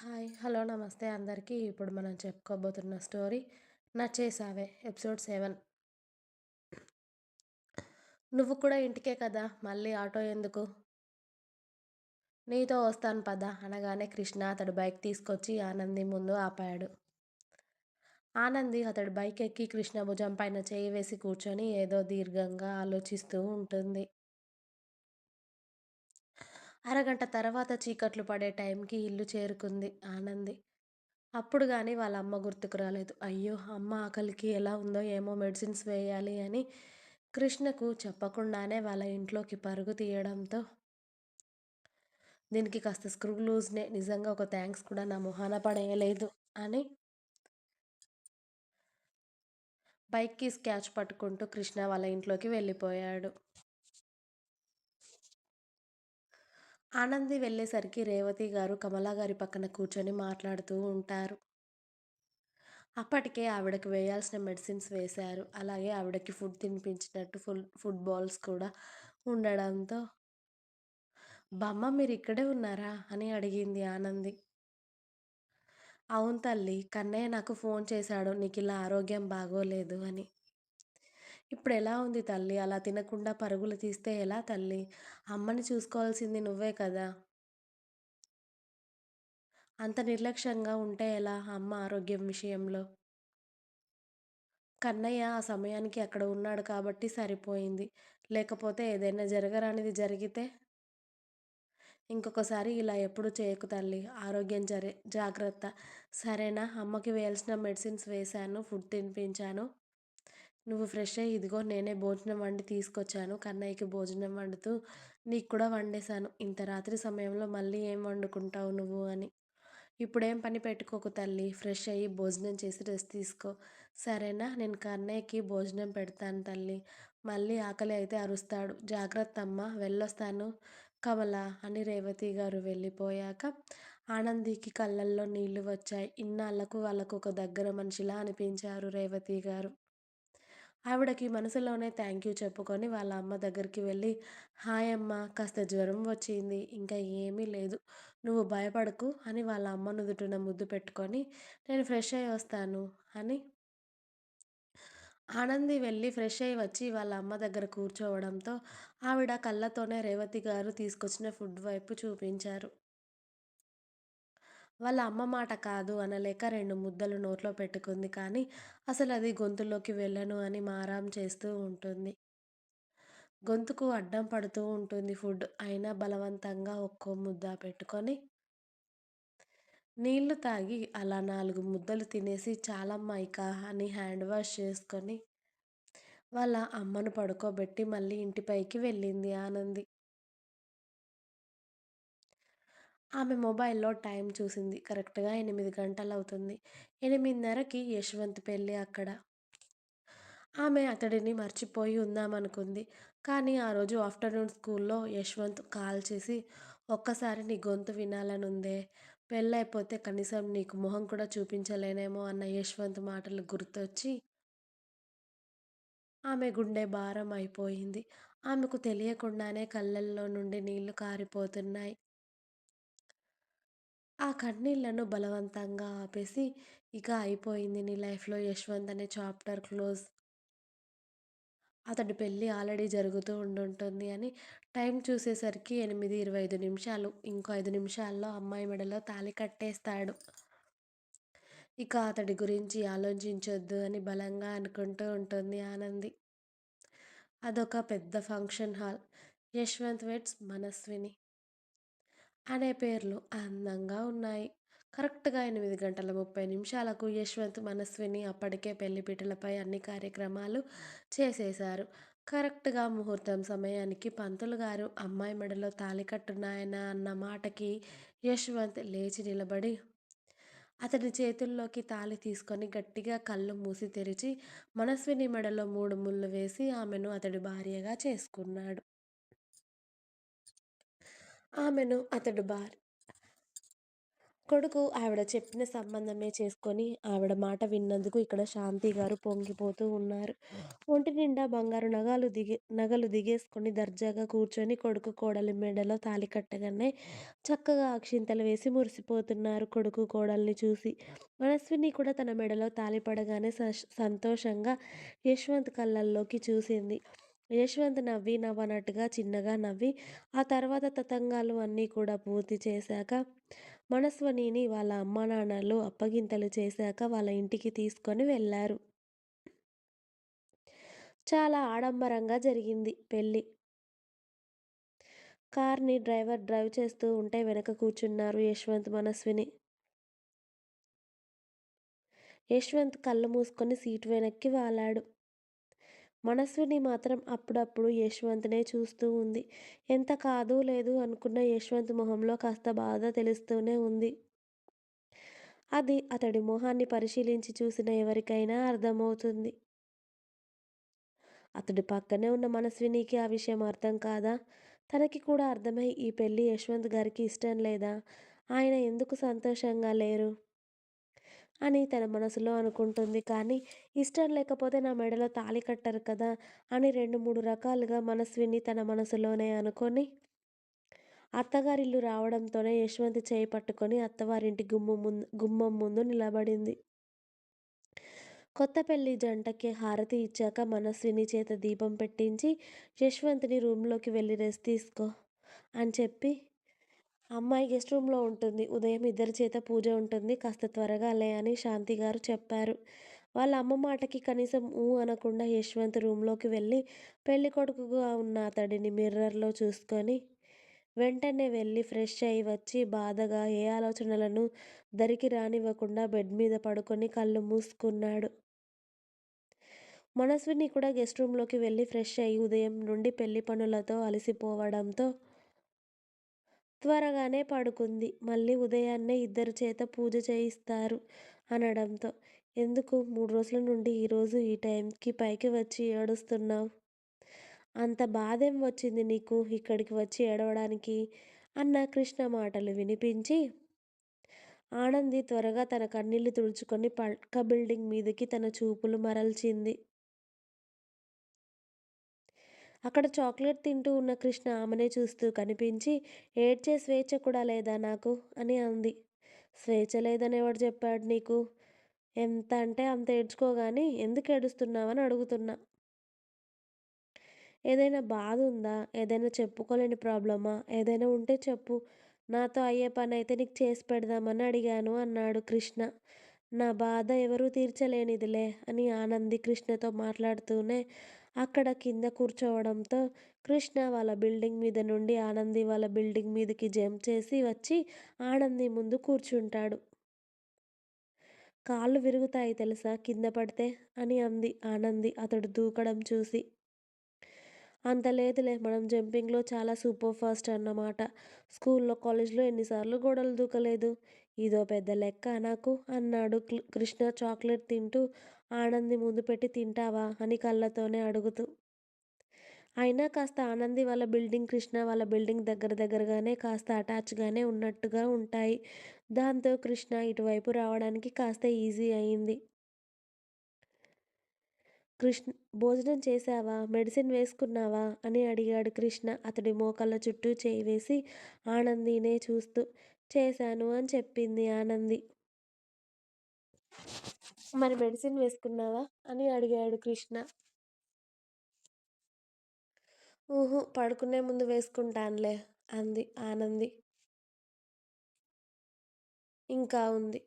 Hi hello నమస్తే అందరికీ. ఇప్పుడు మనం చెప్పుకోబోతున్న స్టోరీ నచ్చేసావే ఎపిసోడ్ సెవెన్. నువ్వు కూడా ఇంటికే కదా మళ్ళీ ఆటో ఎందుకు? నీతో వస్తాను పద అనగానే కృష్ణ అతడు బైక్ తీసుకొచ్చి ఆనంది ముందు ఆపాడు. ఆనంది అతడు బైక్ ఎక్కి కృష్ణ భుజం పైన చేయి వేసి కూర్చొని ఏదో దీర్ఘంగా ఆలోచిస్తూ ఉంటుంది. అరగంట తర్వాత చీకట్లు పడే టైంకి ఇల్లు చేరుకుంది ఆనంది. అప్పుడు కానీ వాళ్ళ అమ్మ గుర్తుకు రాలేదు. అయ్యో అమ్మ ఆకలికి ఎలా ఉందో ఏమో మెడిసిన్స్ వేయాలి అని కృష్ణకు చెప్పకుండానే వాళ్ళ ఇంట్లోకి పరుగు తీయడంతో దీనికి కాస్త స్క్రూ లూజ్నే నిజంగా ఒక థ్యాంక్స్ కూడా నా మొహాన పడేయలేదు అని బైక్కి స్కాచ్ పట్టుకుంటూ కృష్ణ వాళ్ళ ఇంట్లోకి వెళ్ళిపోయాడు. ఆనంది వెళ్ళేసరికి రేవతి గారు కమలా గారి పక్కన కూర్చొని మాట్లాడుతూ ఉంటారు. అప్పటికే ఆవిడకి వేయాల్సిన మెడిసిన్స్ వేశారు. అలాగే ఆవిడకి ఫుడ్ తినిపించినట్టు ఫుల్ ఫుడ్ బాల్స్ కూడా ఉండడంతో బామ్మ మీరు ఇక్కడే ఉన్నారా? అని అడిగింది ఆనంది. అవును తల్లి కన్నయ్య నాకు ఫోన్ చేశాడు నీకు ఇలా ఆరోగ్యం బాగోలేదు అని. ఇప్పుడు ఎలా ఉంది తల్లి? అలా తినకుండా పరుగులు తీస్తే ఎలా తల్లి? అమ్మని చూసుకోవాల్సింది నువ్వే కదా! అంత నిర్లక్ష్యంగా ఉంటే ఎలా అమ్మ ఆరోగ్యం విషయంలో? కన్నయ్య ఆ సమయానికి అక్కడ ఉన్నాడు కాబట్టి సరిపోయింది. లేకపోతే ఏదైనా జరగరానిది జరిగితే? ఇంకొకసారి ఇలా ఎప్పుడు చేయకు తల్లి. ఆరోగ్యం జరి జాగ్రత్త. సరేనా? అమ్మకి వేయాల్సిన మెడిసిన్స్ వేశాను ఫుడ్ తినిపించాను. నువ్వు ఫ్రెష్ అయ్యి ఇదిగో నేనే భోజనం వండి తీసుకొచ్చాను. కన్నయ్యకి భోజనం వండుతూ నీకు కూడా వండేశాను. ఇంత రాత్రి సమయంలో మళ్ళీ ఏం వండుకుంటావు నువ్వు అని. ఇప్పుడేం పని పెట్టుకోకు తల్లి. ఫ్రెష్ అయ్యి భోజనం చేసి రెస్ట్ తీసుకో. సరేనా? నేను కన్నయ్యకి భోజనం పెడతాను తల్లి. మళ్ళీ ఆకలి అయితే అరుస్తాడు. జాగ్రత్త అమ్మ వెళ్ళొస్తాను. కమల అని రేవతి గారు వెళ్ళిపోయాక ఆనందికి కళ్ళల్లో నీళ్ళు వచ్చాయి. ఇన్నాళ్ళకు వాళ్ళకు ఒక దగ్గర మనిషిలా అనిపించారు రేవతి గారు. ఆవిడకి మనసులోనే థ్యాంక్ యూ చెప్పుకొని వాళ్ళ అమ్మ దగ్గరికి వెళ్ళి హాయ్ అమ్మ కాస్త జ్వరం వచ్చింది ఇంకా ఏమీ లేదు. నువ్వు భయపడకు అని వాళ్ళ అమ్మ నుదుటిన ముద్దు పెట్టుకొని నేను ఫ్రెష్ అయ్యి వస్తాను అని ఆనంది వెళ్ళి ఫ్రెష్ అయ్యి వచ్చి వాళ్ళ అమ్మ దగ్గర కూర్చోవడంతో ఆవిడ కళ్ళతోనే రేవతి గారు తీసుకొచ్చిన ఫుడ్ వైపు చూపించారు. వాళ్ళ అమ్మ మాట కాదు అనలేక రెండు ముద్దలు నోట్లో పెట్టుకుంది కానీ అసలు అది గొంతులోకి వెళ్ళను అని మారాం చేస్తూ ఉంటుంది. గొంతుకు అడ్డం పడుతూ ఉంటుంది ఫుడ్. అయినా బలవంతంగా ఒక్కో ముద్ద పెట్టుకొని నీళ్ళు తాగి అలా నాలుగు ముద్దలు తినేసి చాలా మైకా అని హ్యాండ్ వాష్ చేసుకొని వాళ్ళ అమ్మను పడుకోబెట్టి మళ్ళీ ఇంటిపైకి వెళ్ళింది ఆనంది. ఆమె మొబైల్లో టైం చూసింది. కరెక్ట్గా ఎనిమిది గంటలు అవుతుంది ఎనిమిదిన్నరకి యశ్వంత్ పెళ్ళి అక్కడ. ఆమె అతడిని మర్చిపోయి ఉందామనుకుంది. కానీ ఆ రోజు ఆఫ్టర్నూన్ స్కూల్లో యశ్వంత్ కాల్ చేసి ఒక్కసారి నీ గొంతు వినాలనుందే. పెళ్ళైపోతే కనీసం నీకు మొహం కూడా చూపించలేనేమో అన్న యశ్వంత్ మాటలు గుర్తొచ్చి ఆమె గుండె భారం అయిపోయింది. ఆమెకు తెలియకుండానే కళ్ళల్లో నుండి నీళ్ళు కారిపోతున్నాయి. ఆ కన్నీళ్ళను బలవంతంగా ఆపేసి ఇక అయిపోయింది నీ లైఫ్లో యశ్వంత్ అనే చాప్టర్ క్లోజ్. అతడి పెళ్ళి ఆల్రెడీ జరుగుతూ ఉండుంటుంది అని టైం చూసేసరికి ఎనిమిది ఇరవై ఐదు నిమిషాలు. ఇంకో ఐదు నిమిషాల్లో అమ్మాయి మెడలో తాళి కట్టేస్తాడు. ఇక అతడి గురించి ఆలోచించొద్దు అని బలంగా అనుకుంటూ ఉంటుంది ఆనంది. అదొక పెద్ద function hall. Yashwant weds Manaswini. అనే పేర్లు అందంగా ఉన్నాయి. కరెక్ట్గా ఎనిమిది గంటల ముప్పై నిమిషాలకు యశ్వంత్ మనస్విని అప్పటికే పెళ్ళిపీటలపై అన్ని కార్యక్రమాలు చేసేశారు. కరెక్ట్గా ముహూర్తం సమయానికి పంతులు గారు అమ్మాయి మెడలో తాళి కట్టున్నాయన అన్న మాటకి యశ్వంత్ లేచి నిలబడి అతని చేతుల్లోకి తాళి తీసుకొని గట్టిగా కళ్ళు మూసి తెరిచి మనస్విని మెడలో మూడు ముళ్ళు వేసి ఆమెను అతడి భార్యగా చేసుకున్నాడు. ఆమెను అతడు బార్ కొడుకు ఆవిడ చెప్పిన సంబంధమే చేసుకొని ఆవిడ మాట విన్నందుకు ఇక్కడ శాంతి గారు పొంగిపోతూ ఉన్నారు. ఒంటి నిండా బంగారు నగలు దిగే నగలు దిగేసుకొని దర్జాగా కూర్చొని కొడుకు కోడలి మెడలో తాళి కట్టగానే చక్కగా అక్షింతలు వేసి మురిసిపోతున్నారు కొడుకు కోడల్ని చూసి. మనస్విని కూడా తన మెడలో తాలి పడగానే సంతోషంగా యశ్వంత్ కళ్ళల్లోకి చూసింది. యశ్వంత్ నవ్వి నవ్వనట్టుగా చిన్నగా నవ్వి ఆ తర్వాత తతంగాలు అన్నీ కూడా పూర్తి చేశాక మనస్వినిని వాళ్ళ అమ్మానాన్నలు అప్పగింతలు చేశాక వాళ్ళ ఇంటికి తీసుకొని వెళ్ళారు. చాలా ఆడంబరంగా జరిగింది పెళ్ళి. కార్ని డ్రైవర్ డ్రైవ్ చేస్తూ ఉంటే వెనక కూర్చున్నారు యశ్వంత్, మనస్విని. యశ్వంత్ కళ్ళు మూసుకొని సీటు వెనక్కి వాలాడు. మనస్విని మాత్రం అప్పుడప్పుడు యశ్వంత్నే చూస్తూ ఉంది. ఎంత కాదు లేదు అనుకున్న యశ్వంత్ మొహంలో కాస్త బాధ తెలుస్తూనే ఉంది. అది అతడి మొహాన్ని పరిశీలించి చూసిన ఎవరికైనా అర్థమవుతుంది. అతడి పక్కనే ఉన్న మనస్వినికి ఆ విషయం అర్థం కాదా? తనకి కూడా అర్థమై ఈ పెళ్ళి యశ్వంత్ గారికి ఇష్టం లేదా? ఆయన ఎందుకు సంతోషంగా లేరు? అని తన మనసులో అనుకుంటుంది. కానీ ఇష్టం లేకపోతే నా మెడలో తాళి కట్టరు కదా అని రెండు మూడు రకాలుగా మనస్విని తన మనసులోనే అనుకొని అత్తగారిల్లు రావడంతోనే యశ్వంత్ చేయి పట్టుకొని అత్తవారింటి గుమ్మం ముందు గుమ్మం ముందు నిలబడింది. కొత్త పెళ్ళి జంటకి హారతి ఇచ్చాక మనస్విని చేత దీపం పెట్టించి యశ్వంత్ని రూమ్లోకి వెళ్ళి రెస్ట్ తీసుకో అని చెప్పి అమ్మాయి గెస్ట్ రూమ్లో ఉంటుంది. ఉదయం ఇద్దరి చేత పూజ ఉంటుంది. కాస్త త్వరగా లే అని శాంతి గారు చెప్పారు. వాళ్ళ అమ్మ మాటకి కనీసం ఊ అనకుండా యశ్వంత్ రూంలోకి వెళ్ళి పెళ్ళికొడుకుగా ఉన్న అతడిని మిర్రర్లో చూసుకొని వెంటనే వెళ్ళి ఫ్రెష్ అయి వచ్చి బాధగా ఏ ఆలోచనలను దరికి రానివ్వకుండా బెడ్ మీద పడుకొని కళ్ళు మూసుకున్నాడు. మనస్విని కూడా గెస్ట్ రూమ్లోకి వెళ్ళి ఫ్రెష్ అయి ఉదయం నుండి పెళ్ళి పనులతో అలసిపోవడంతో త్వరగానే పడుకుంది. మళ్ళీ ఉదయాన్నే ఇద్దరి చేత పూజ చేయిస్తారు అనడంతో ఎందుకు మూడు రోజుల నుండి ఈరోజు ఈ టైంకి పైకి వచ్చి ఏడుస్తున్నావు అంత బాధేం వచ్చింది నీకు ఇక్కడికి వచ్చి ఏడవడానికి? అన్న కృష్ణ మాటలు వినిపించి ఆనంది త్వరగా తన కన్నీళ్ళు తుడుచుకొని పక్క బిల్డింగ్ మీదకి తన చూపులు మరల్చింది. అక్కడ చాక్లెట్ తింటూ ఉన్న కృష్ణ ఆమెనే చూస్తూ కనిపించి ఏడ్చే స్వేచ్ఛ కూడా లేదా నాకు? అని అంది. స్వేచ్ఛ లేదని ఎవడు చెప్పాడు నీకు? ఎంత అంటే అంత ఏడ్చుకోగాని ఎందుకు ఏడుస్తున్నావని అడుగుతున్నా. ఏదైనా బాధ ఉందా ఏదైనా చెప్పుకోలేని ప్రాబ్లమా? ఏదైనా ఉంటే చెప్పు. నాతో అయ్యే అయితే నీకు చేసి పెడదామని అడిగాను అన్నాడు కృష్ణ. నా బాధ ఎవరూ తీర్చలేనిదిలే అని ఆనంది కృష్ణతో మాట్లాడుతూనే అక్కడ కింద కూర్చోవడంతో కృష్ణ వాళ్ళ బిల్డింగ్ మీద నుండి ఆనంది వాళ్ళ బిల్డింగ్ మీదకి జంప్ చేసి వచ్చి ఆనంది ముందు కూర్చుంటాడు. కాళ్ళు విరుగుతాయి తెలుసా కింద పడితే అని అంది ఆనంది అతడు దూకడం చూసి. అంత లేదులే మనం జంపింగ్లో చాలా సూపర్ ఫాస్ట్ అన్నమాట. స్కూల్లో కాలేజ్లో ఎన్నిసార్లు గోడలు దూకలేదు. ఇదో పెద్ద లెక్క నాకు? అన్నాడు కృష్ణ చాక్లెట్ తింటూ ఆనంది ముందు పెట్టి తింటావా? అని కళ్ళతోనే అడుగుతూ. అయినా కాస్త ఆనంది వాళ్ళ బిల్డింగ్ కృష్ణ వాళ్ళ బిల్డింగ్ దగ్గర దగ్గరగానే కాస్త అటాచ్గానే ఉన్నట్టుగా ఉంటాయి. దాంతో కృష్ణ ఇటువైపు రావడానికి కాస్త ఈజీ అయింది. కృష్ణ భోజనం చేశావా? మెడిసిన్ వేసుకున్నావా? అని అడిగాడు కృష్ణ అతడి మోకాళ్ళ చుట్టూ చేయి వేసి ఆనందినే చూస్తూ. చేశాను అని చెప్పింది ఆనంది. మరి మెడిసిన్ వేసుకున్నావా? అని అడిగాడు కృష్ణ. ఊహూ పడుకునే ముందు వేసుకుంటానులే అంది ఆనంది. ఇంకా ఉంది.